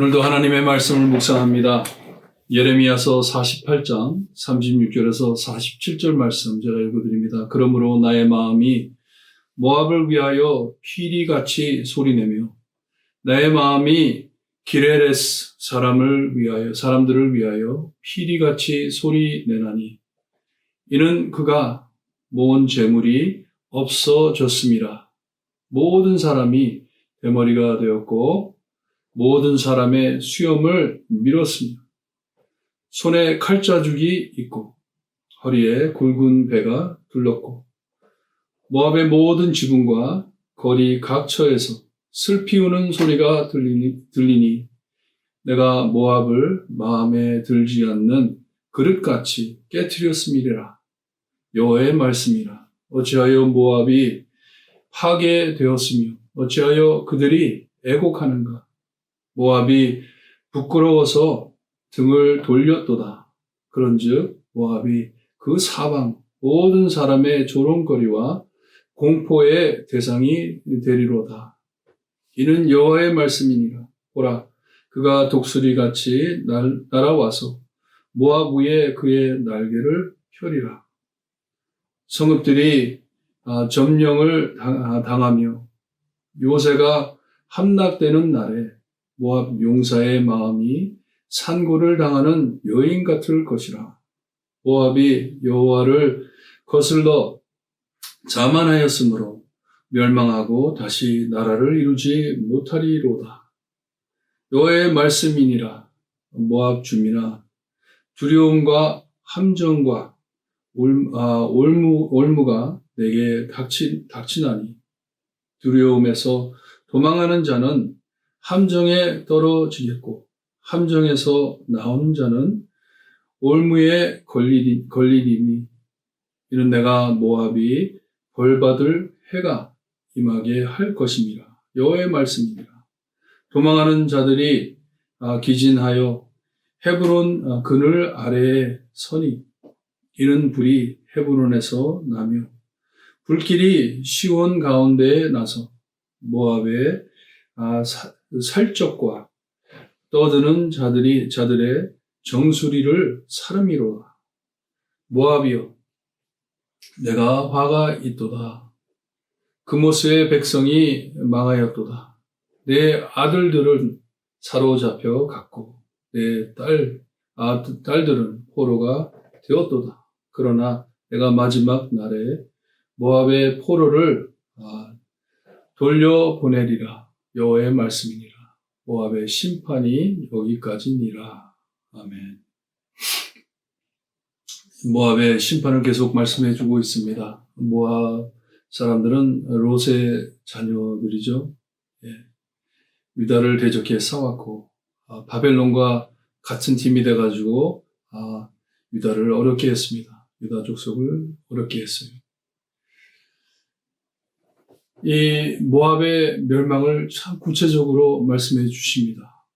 오늘도 하나님의 말씀을 묵상합니다. 예레미야서 48장 36절에서 47절 말씀 제가 읽어드립니다. 그러므로 나의 마음이 모압을 위하여 피리같이 소리내며 나의 마음이 기레레스 사람을 위하여 사람들을 위하여 피리같이 소리내나니 이는 그가 모은 재물이 없어졌습니다. 모든 사람이 대머리가 되었고 모든 사람의 수염을 밀었습니다. 손에 칼자죽이 있고 허리에 굵은 배가 둘렀고 모압의 모든 지붕과 거리 각처에서 슬피 우는 소리가 들리니, 들리니 내가 모압을 마음에 들지 않는 그릇같이 깨뜨렸음이라. 여호와의 말씀이라. 어찌하여 모압이 파괴되었으며 어찌하여 그들이 애곡하는가 모압이 부끄러워서 등을 돌렸도다. 그런즉 모압이 그 사방 모든 사람의 조롱거리와 공포의 대상이 되리로다. 이는 여호와의 말씀이니라. 보라, 그가 독수리 같이 날, 날아와서 모압 위에 그의 날개를 펴리라. 성읍들이 아, 점령을 당- 당하며 요새가 함락되는 날에 모압 용사의 마음이 산고를 당하는 여인 같을 것이라. 모압이 여호와를 거슬러 자만하였으므로 멸망하고 다시 나라를 이루지 못하리로다. 여호와의 말씀이니라. 모압 주민아 두려움과 함정과 올, 아, 올무, 올무가 내게 닥치, 닥치나니 두려움에서 도망하는 자는 함정에 떨어지겠고 함정에서 나오는 자는 올무에 걸리리, 걸리리니 이는 내가 모압이 벌받을 해가 임하게 할 것입니다. 여호와의 말씀입니다. 도망하는 자들이 아, 기진하여 헤브론 아, 그늘 아래에 서니 이는 불이 헤브론에서 나며 불길이 시온 가운데에 나서 모압의 아, 사- 살적과 떠드는 자들이 자들의 정수리를 사름이로라. 모압이여, 내가 화가 있도다. 그모스의 백성이 망하였도다. 내 아들들은 사로잡혀 갔고 내 딸, 아, 딸들은 포로가 되었도다. 그러나 내가 마지막 날에 모압의 포로를 아, 돌려보내리라. 여호와의 말씀이니라. 모압의 심판이 여기까지니라. 아멘. 모압의 심판을 계속 말씀해 주고 있습니다. 모압 사람들은 롯의 자녀들이죠. 예. 유다를 대적해 싸웠고 아, 바벨론과 같은 팀이 돼가지고 아, 유다를 어렵게 했습니다. 유다 족속을 어렵게 했어요. 이 모압의 멸망을 참 구체적으로 말씀해 주십니다.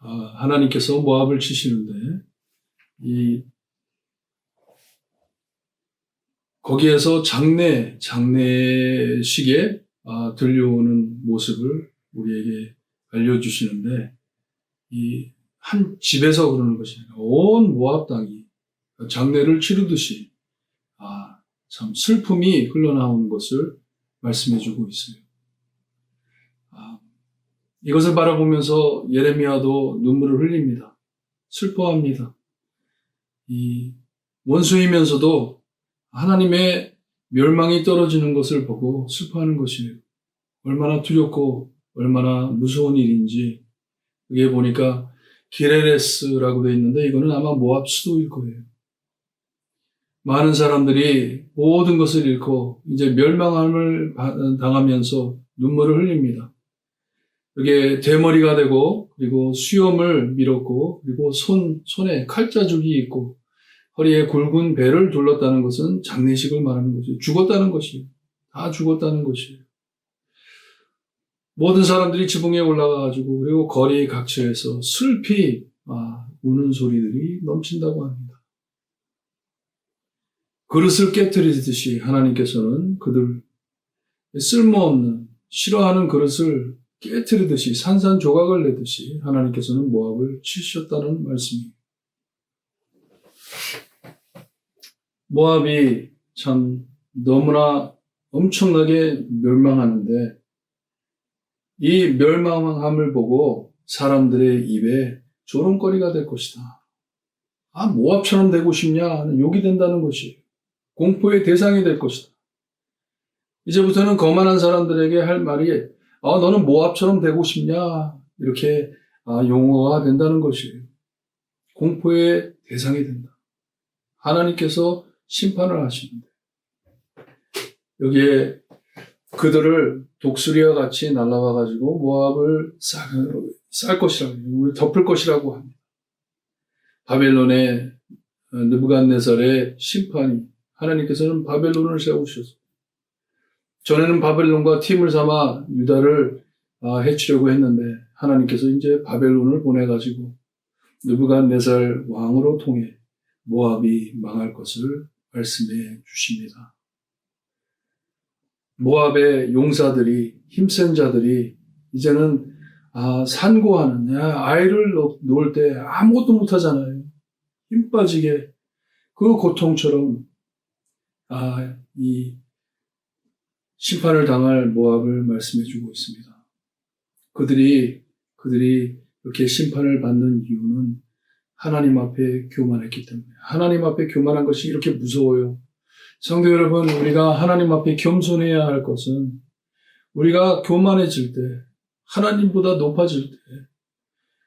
아, 하나님께서 모압을 치시는데 이 거기에서 장례 장례식에 아, 들려오는 모습을 우리에게 알려주시는데 이 한 집에서 그러는 것이 아니라 온 모압 땅이 장례를 치르듯이 아, 참 슬픔이 흘러나오는 것을 말씀해주고 있어요. 아, 이것을 바라보면서 예레미야도 눈물을 흘립니다. 슬퍼합니다. 이 원수이면서도 하나님의 멸망이 떨어지는 것을 보고 슬퍼하는 것이에요. 얼마나 두렵고 얼마나 무서운 일인지 그게 보니까 기레레스라고 되어 있는데 이거는 아마 모압 수도일 거예요. 많은 사람들이 모든 것을 잃고 이제 멸망함을 당하면서 눈물을 흘립니다. 이게 대머리가 되고 그리고 수염을 밀었고 그리고 손 손에 칼자죽이 있고 허리에 굵은 배를 둘렀다는 것은 장례식을 말하는 것이에요. 죽었다는 것이에요. 다 죽었다는 것이에요. 모든 사람들이 지붕에 올라가가지고 그리고 거리 각처에서 슬피 아, 우는 소리들이 넘친다고 합니다. 그릇을 깨뜨리듯이 하나님께서는 그들 쓸모없는 싫어하는 그릇을 깨뜨리듯이 산산조각을 내듯이 하나님께서는 모압을 치셨다는 말씀입니다. 모압이 참 너무나 엄청나게 멸망하는데 이 멸망함을 보고 사람들의 입에 조롱거리가 될 것이다. 아, 모압처럼 되고 싶냐? 욕이 된다는 것이 공포의 대상이 될 것이다. 이제부터는 거만한 사람들에게 할 말이 아, 너는 모압처럼 되고 싶냐? 이렇게 아, 용어가 된다는 것이에요. 공포의 대상이 된다. 하나님께서 심판을 하시는데 여기에 그들을 독수리와 같이 날라와 가지고 모압을 쌀, 쌀 것이라고 덮을 것이라고 합니다. 바벨론의 느부갓네살의 심판이 하나님께서는 바벨론을 세우셔서 전에는 바벨론과 팀을 삼아 유다를 아, 해치려고 했는데 하나님께서 이제 바벨론을 보내가지고 느부갓네살 왕으로 통해 모압이 망할 것을 말씀해 주십니다. 모압의 용사들이 힘센 자들이 이제는 아, 산고하는 야, 아이를 놓을 때 아무것도 못하잖아요. 힘 빠지게 그 고통처럼 아, 이 심판을 당할 모압을 말씀해 주고 있습니다. 그들이 그들이 이렇게 심판을 받는 이유는 하나님 앞에 교만했기 때문에 하나님 앞에 교만한 것이 이렇게 무서워요. 성도 여러분, 우리가 하나님 앞에 겸손해야 할 것은 우리가 교만해질 때, 하나님보다 높아질 때,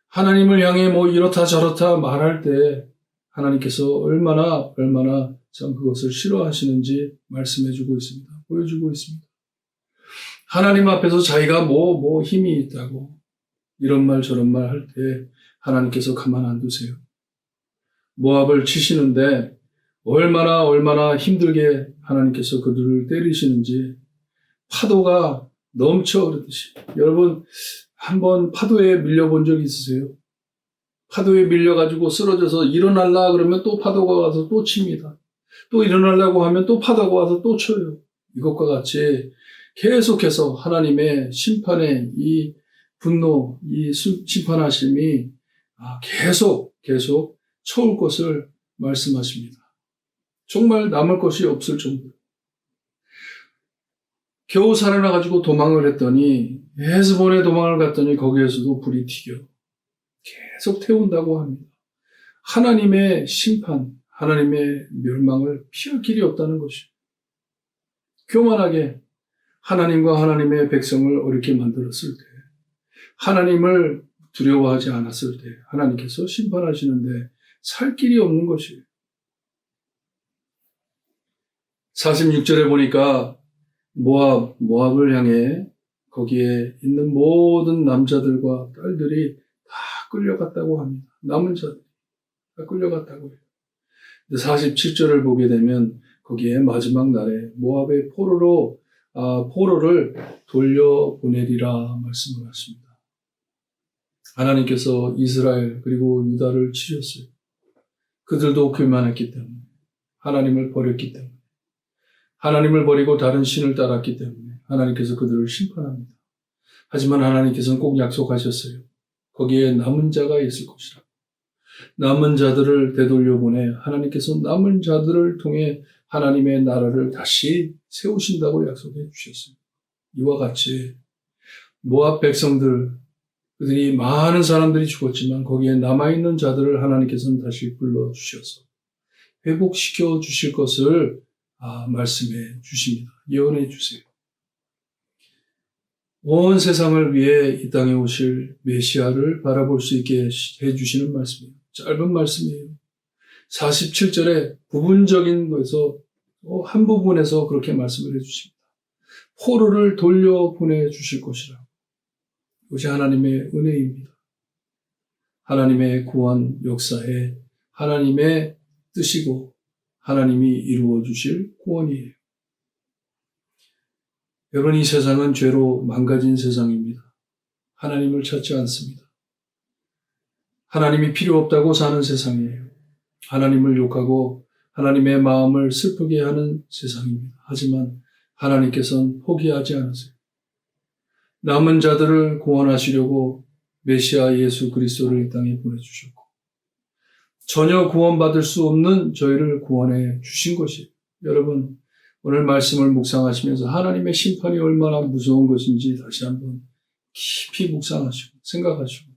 하나님을 향해 뭐 이렇다 저렇다 말할 때, 하나님께서 얼마나, 얼마나 참 그것을 싫어하시는지 말씀해주고 있습니다. 보여주고 있습니다. 하나님 앞에서 자기가 뭐, 뭐 힘이 있다고, 이런 말 저런 말 할 때, 하나님께서 가만 안 두세요. 모압을 치시는데, 얼마나 얼마나 힘들게 하나님께서 그들을 때리시는지 파도가 넘쳐 그러듯이 여러분 한번 파도에 밀려본 적 있으세요? 파도에 밀려가지고 쓰러져서 일어날라 그러면 또 파도가 와서 또 칩니다. 또 일어나려고 하면 또 파도가 와서 또 쳐요. 이것과 같이 계속해서 하나님의 심판의 이 분노, 이 심판하심이 아, 계속 계속 쳐올 것을 말씀하십니다. 정말 남을 것이 없을 정도로. 겨우 살아나가지고 도망을 했더니, 헤스본에 도망을 갔더니 거기에서도 불이 튀겨. 계속 태운다고 합니다. 하나님의 심판, 하나님의 멸망을 피할 길이 없다는 것이. 교만하게 하나님과 하나님의 백성을 어렵게 만들었을 때, 하나님을 두려워하지 않았을 때, 하나님께서 심판하시는데 살 길이 없는 것이에요. 46절에 보니까 모압, 모압을 향해 거기에 있는 모든 남자들과 딸들이 다 끌려갔다고 합니다. 남은 자들이 다 끌려갔다고 해요. 47절을 보게 되면 거기에 마지막 날에 모압의 포로로 아, 포로를 돌려보내리라 말씀을 하십니다. 하나님께서 이스라엘 그리고 유다를 치셨어요. 그들도 교만했기 때문에 하나님을 버렸기 때문에 하나님을 버리고 다른 신을 따랐기 때문에 하나님께서 그들을 심판합니다. 하지만 하나님께서는 꼭 약속하셨어요. 거기에 남은 자가 있을 것이라. 남은 자들을 되돌려 보내 하나님께서 남은 자들을 통해 하나님의 나라를 다시 세우신다고 약속해 주셨습니다. 이와 같이 모압 백성들 그들이 많은 사람들이 죽었지만 거기에 남아 있는 자들을 하나님께서는 다시 불러 주셔서 회복시켜 주실 것을 아, 말씀해 주십니다. 예언해 주세요. 온 세상을 위해 이 땅에 오실 메시아를 바라볼 수 있게 해 주시는 말씀이에요. 짧은 말씀이에요. 47절에 부분적인 거에서 한 부분에서 그렇게 말씀을 해 주십니다. 포로를 돌려 보내 주실 것이라. 이것이 하나님의 은혜입니다. 하나님의 구원 역사에 하나님의 뜻이고 하나님이 이루어 주실 구원이에요. 여러분, 이 세상은 죄로 망가진 세상입니다. 하나님을 찾지 않습니다. 하나님이 필요 없다고 사는 세상이에요. 하나님을 욕하고 하나님의 마음을 슬프게 하는 세상입니다. 하지만 하나님께서는 포기하지 않으세요. 남은 자들을 구원하시려고 메시아 예수 그리스도를 이 땅에 보내주셨고 전혀 구원받을 수 없는 저희를 구원해 주신 것이 여러분 오늘 말씀을 묵상하시면서 하나님의 심판이 얼마나 무서운 것인지 다시 한번 깊이 묵상하시고 생각하시고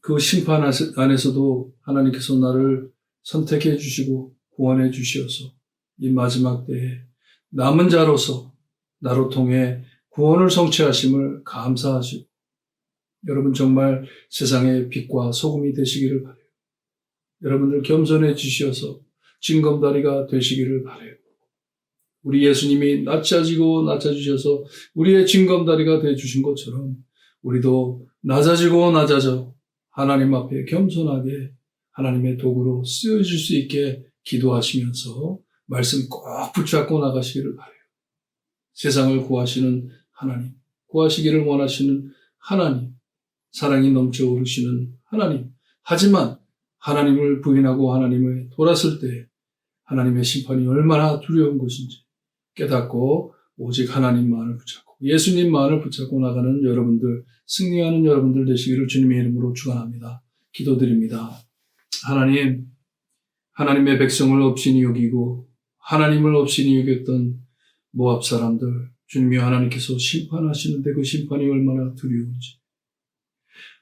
그 심판 안에서도 하나님께서 나를 선택해 주시고 구원해 주시어서 이 마지막 때에 남은 자로서 나로 통해 구원을 성취하심을 감사하시고 여러분 정말 세상의 빛과 소금이 되시기를 바래요. 여러분들 겸손해 주시어서 징검다리가 되시기를 바래요. 우리 예수님이 낮아지고 낮아지셔서 우리의 징검다리가 되어 주신 것처럼 우리도 낮아지고 낮아져 하나님 앞에 겸손하게 하나님의 도구로 쓰여질 수 있게 기도하시면서 말씀 꼭 붙잡고 나가시기를 바래요. 세상을 구하시는 하나님, 구하시기를 원하시는 하나님, 사랑이 넘쳐 오르시는 하나님. 하지만 하나님을 부인하고 하나님을 돌았을 때 하나님의 심판이 얼마나 두려운 것인지 깨닫고 오직 하나님만을 붙잡고 예수님만을 붙잡고 나가는 여러분들, 승리하는 여러분들 되시기를 주님의 이름으로 축원합니다. 기도드립니다. 하나님, 하나님의 백성을 없이니 여기고 하나님을 없이니 여겼던 모압 사람들, 주님이 하나님께서 심판하시는데 그 심판이 얼마나 두려운지.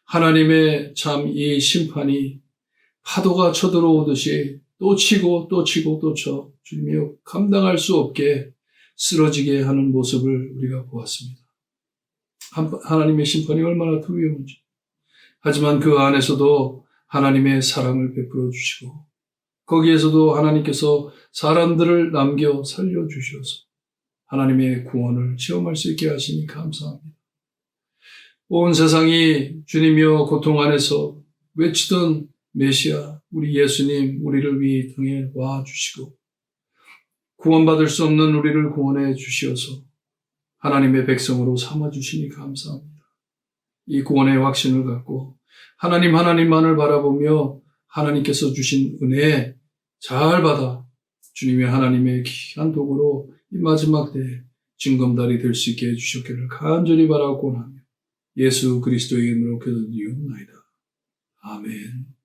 하나님의 참 이 심판이 파도가 쳐들어오듯이 또 치고 또 치고 또 쳐. 주님이여 감당할 수 없게 쓰러지게 하는 모습을 우리가 보았습니다. 하나님의 심판이 얼마나 두려운지. 하지만 그 안에서도 하나님의 사랑을 베풀어 주시고 거기에서도 하나님께서 사람들을 남겨 살려 주셔서 하나님의 구원을 체험할 수 있게 하시니 감사합니다. 온 세상이 주님이여 고통 안에서 외치던 메시아, 우리 예수님, 우리를 위해 등에 와 주시고 구원받을 수 없는 우리를 구원해 주시어서 하나님의 백성으로 삼아 주시니 감사합니다. 이 구원의 확신을 갖고 하나님 하나님만을 바라보며 하나님께서 주신 은혜 잘 받아 주님의 하나님의 귀한 도구로 이 마지막 때에 징검다리 될 수 있게 해주셨기를 간절히 바라고 하며 예수 그리스도의 이름으로 기도드리옵나이다. 아멘.